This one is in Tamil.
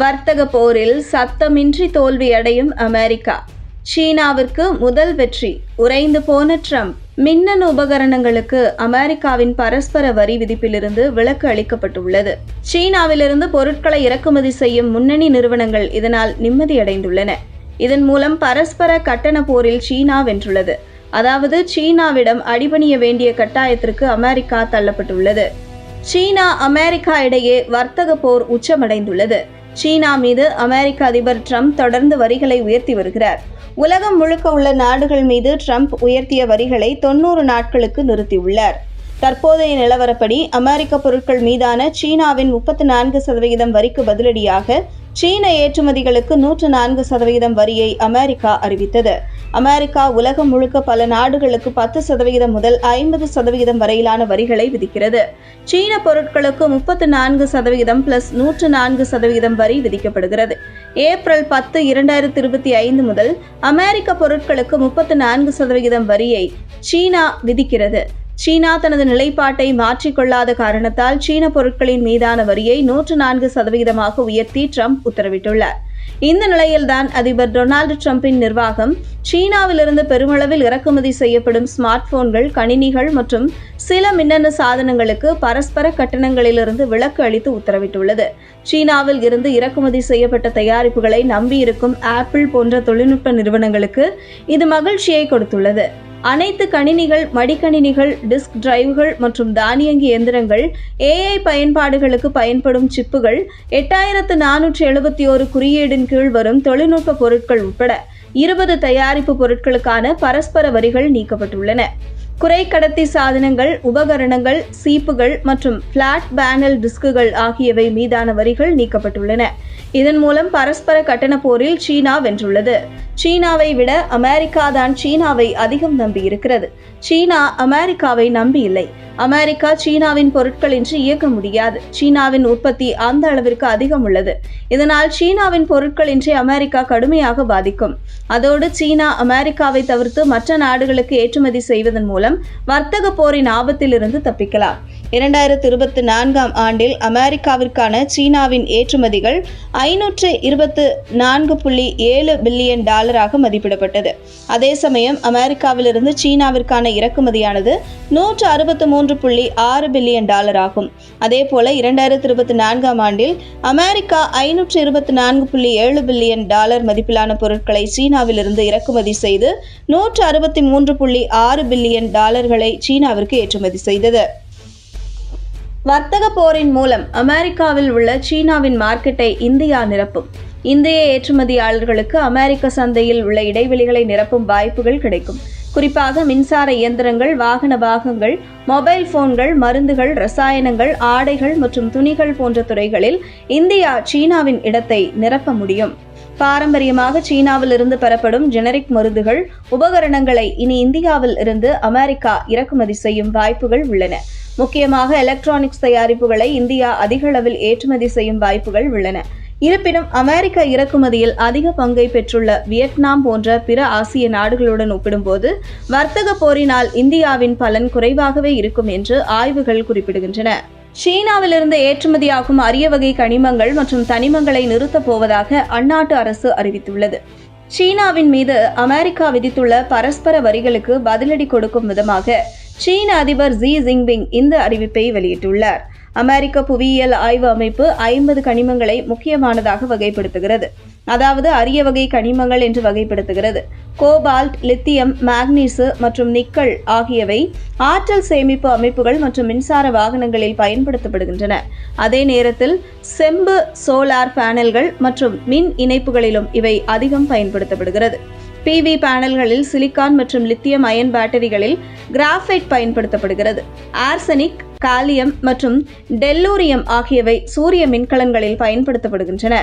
வர்த்தக போரில் சத்தமின்றி தோல்வியடையும் அமெரிக்கா. சீனாவிற்கு முதல் வெற்றி உறைந்து போன ட்ரம்ப். மின்னணு உபகரணங்களுக்கு அமெரிக்காவின் பரஸ்பர வரி விதிப்பிலிருந்து விலக்கு அளிக்கப்பட்டுள்ளது. சீனாவிலிருந்து பொருட்களை இறக்குமதி செய்யும் முன்னணி நிறுவனங்கள் இதனால் நிம்மதியடைந்துள்ளன. இதன் மூலம் பரஸ்பர கட்டண போரில் சீனா வென்றுள்ளது. அதாவது சீனாவிடம் அடிபணிய வேண்டிய கட்டாயத்திற்கு அமெரிக்கா தள்ளப்பட்டுள்ளது. சீனா அமெரிக்கா இடையே வர்த்தக போர் உச்சமடைந்துள்ளது. சீனா மீது அமெரிக்க அதிபர் ட்ரம்ப் தொடர்ந்து வரிகளை உயர்த்தி வருகிறார். உலகம் முழுக்க உள்ள நாடுகள் மீது ட்ரம்ப் உயர்த்திய வரிகளை தொன்னூறு நாட்களுக்கு நிறுத்தியுள்ளார். தற்போதைய நிலவரப்படி அமெரிக்க பொருட்கள் மீதான சீனாவின் முப்பத்தி நான்கு சதவிகிதம் வரிக்கு பதிலடியாக சீன ஏற்றுமதிகளுக்கு நூற்று நான்கு சதவிகிதம் வரியை அமெரிக்கா அறிவித்தது. அமெரிக்கா உலகம் முழுக்க பல நாடுகளுக்கு பத்து சதவிகிதம் முதல் ஐம்பது சதவிகிதம் வரையிலான வரிகளை விதிக்கிறது. சீன பொருட்களுக்கு முப்பத்து நான்கு சதவிகிதம் பிளஸ் நூற்று நான்கு சதவிகிதம் வரி விதிக்கப்படுகிறது. ஏப்ரல் பத்து இரண்டாயிரத்தி இருபத்தி ஐந்து முதல் அமெரிக்க பொருட்களுக்கு முப்பத்து நான்கு சதவிகிதம் வரியை சீனா விதிக்கிறது. சீனா தனது நிலைப்பாட்டை மாற்றிக்கொள்ளாத காரணத்தால் சீன பொருட்களின் மீதான வரியை நூற்று நான்கு சதவிகிதமாக உயர்த்தி ட்ரம்ப் உத்தரவிட்டுள்ளார். இந்த நிலையில்தான் அதிபர் டொனால்டு டிரம்பின் நிர்வாகம் சீனாவிலிருந்து பெருமளவில் இறக்குமதி செய்யப்படும் ஸ்மார்ட் போன்கள் கணினிகள் மற்றும் சில மின்னணு சாதனங்களுக்கு பரஸ்பர கட்டணங்களிலிருந்து விலக்கு அளித்து உத்தரவிட்டுள்ளது. சீனாவில் இருந்து இறக்குமதி செய்யப்பட்ட தயாரிப்புகளை நம்பியிருக்கும் ஆப்பிள் போன்ற தொழில்நுட்ப நிறுவனங்களுக்கு இது மகிழ்ச்சியை கொடுத்துள்ளது. அனைத்து கணினிகள் மடிக்கணினிகள் டிஸ்க் டிரைவ்கள் மற்றும் தானியங்கி எந்திரங்கள் ஏஐ பயன்பாடுகளுக்கு பயன்படும் சிப்புகள் எட்டாயிரத்து நானூற்றி எழுபத்தி ஓரு குறியீடின் கீழ் வரும் தொழில்நுட்ப பொருட்கள் உட்பட இருபது தயாரிப்பு பொருட்களுக்கான பரஸ்பர வரிகள் நீக்கப்பட்டுள்ளன. குறைக்கடத்தி சாதனங்கள் உபகரணங்கள் சீப்புகள் மற்றும் பிளாட் பேனல் டிஸ்குகள் ஆகியவை மீதான வரிகள் நீக்கப்பட்டுள்ளன. இதன் மூலம் பரஸ்பர கட்டண போரில் சீனா வென்றுள்ளது. சீனாவை விட அமெரிக்கா தான் சீனாவை அதிகம் நம்பியிருக்கிறது. சீனா அமெரிக்காவை நம்பியில்லை. அமெரிக்கா சீனாவின் பொருட்களின்றி இயக்க முடியாது. சீனாவின் உற்பத்தி அந்த அளவிற்கு அதிகம் உள்ளது. இதனால் சீனாவின் பொருட்களின்றி அமெரிக்கா கடுமையாக பாதிக்கும். அதோடு சீனா அமெரிக்காவை தவிர்த்து மற்ற நாடுகளுக்கு ஏற்றுமதி செய்வதன் மூலம் வர்த்தக போரின் ஆபத்திலிருந்து தப்பிக்கலாம். இரண்டாயிரத்தி இருபத்தி நான்காம் ஆண்டில் அமெரிக்காவிற்கான சீனாவின் ஏற்றுமதிகள் ஐநூற்று இருபத்து நான்கு புள்ளி ஏழு பில்லியன் டாலராக மதிப்பிடப்பட்டது. அதே சமயம் அமெரிக்காவிலிருந்து சீனாவிற்கான இறக்குமதியானது நூற்று அறுபத்து மூன்று புள்ளி ஆறு பில்லியன் டாலர் ஆகும் அதேபோல இரண்டாயிரத்தி இருபத்தி நான்காம் ஆண்டில் அமெரிக்கா ஐநூற்று இருபத்தி நான்கு புள்ளி ஏழு பில்லியன் டாலர் மதிப்பிலான பொருட்களை சீனாவிலிருந்து இறக்குமதி செய்து நூற்று அறுபத்தி மூன்று புள்ளி ஆறு பில்லியன் டாலர்களை சீனாவிற்கு ஏற்றுமதி செய்தது. வர்த்தக போரின் மூலம் அமெரிக்காவில் உள்ள சீனாவின் மார்க்கெட்டை இந்தியா நிரப்பும். இந்திய ஏற்றுமதியாளர்களுக்கு அமெரிக்க சந்தையில் உள்ள இடைவெளிகளை நிரப்பும் வாய்ப்புகள் கிடைக்கும். குறிப்பாக மின்சார இயந்திரங்கள் வாகன பாகங்கள் மொபைல் போன்கள் மருந்துகள் ரசாயனங்கள் ஆடைகள் மற்றும் துணிகள் போன்ற துறைகளில் இந்தியா சீனாவின் இடத்தை நிரப்ப முடியும். பாரம்பரியமாக சீனாவில் இருந்து பெறப்படும் ஜெனரிக் மருந்துகள் உபகரணங்களை இனி இந்தியாவில் இருந்து அமெரிக்கா இறக்குமதி செய்யும் வாய்ப்புகள் உள்ளன. முக்கியமாக எலக்ட்ரானிக்ஸ் தயாரிப்புகளை இந்தியா அதிக அளவில் ஏற்றுமதி செய்யும் வாய்ப்புகள் உள்ளன. இருப்பினும் அமெரிக்க இறக்குமதியில் அதிக பங்கை பெற்றுள்ள வியட்நாம் போன்ற பிற ஆசிய நாடுகளுடன் ஒப்பிடும்போது வர்த்தக போரினால் இந்தியாவின் பலன் குறைவாகவே இருக்கும் என்று ஆய்வுகள் குறிப்பிடுகின்றன. சீனாவிலிருந்து ஏற்றுமதியாகும் அரிய வகை கனிமங்கள் மற்றும் தனிமங்களை நிறுத்தப் போவதாக அந்நாட்டு அரசு அறிவித்துள்ளது. சீனாவின் மீது அமெரிக்கா விதித்துள்ள பரஸ்பர வரிகளுக்கு பதிலடி கொடுக்கும் விதமாக சீன அதிபர் ஜி ஜிங்பிங் இந்த அறிவிப்பை வெளியிட்டுள்ளார். அமெரிக்க புவியியல் ஆய்வு அமைப்பு ஐம்பது கனிமங்களை முக்கியமானதாக வகைப்படுத்துகிறது. அதாவது அரிய வகை கனிமங்கள் என்று வகைப்படுத்துகிறது. கோபால்ட் லித்தியம் மேக்னீசு மற்றும் நிக்கல் ஆகியவை ஆற்றல் சேமிப்பு அமைப்புகள் மற்றும் மின்சார வாகனங்களில் பயன்படுத்தப்படுகின்றன. அதே நேரத்தில் செம்பு சோலார் பேனல்கள் மற்றும் மின் இணைப்புகளிலும் இவை அதிகம் பயன்படுத்தப்படுகிறது. பிவி பேனல்களில் சிலிக்கான் மற்றும் லித்தியம் அயன் பேட்டரிகளில் கிராஃபைட் பயன்படுத்தப்படுகிறது. ஆர்சனிக் காலியம் மற்றும் டெல்லூரியம் ஆகியவை சூரிய மின்கலன்களில் பயன்படுத்தப்படுகின்றன.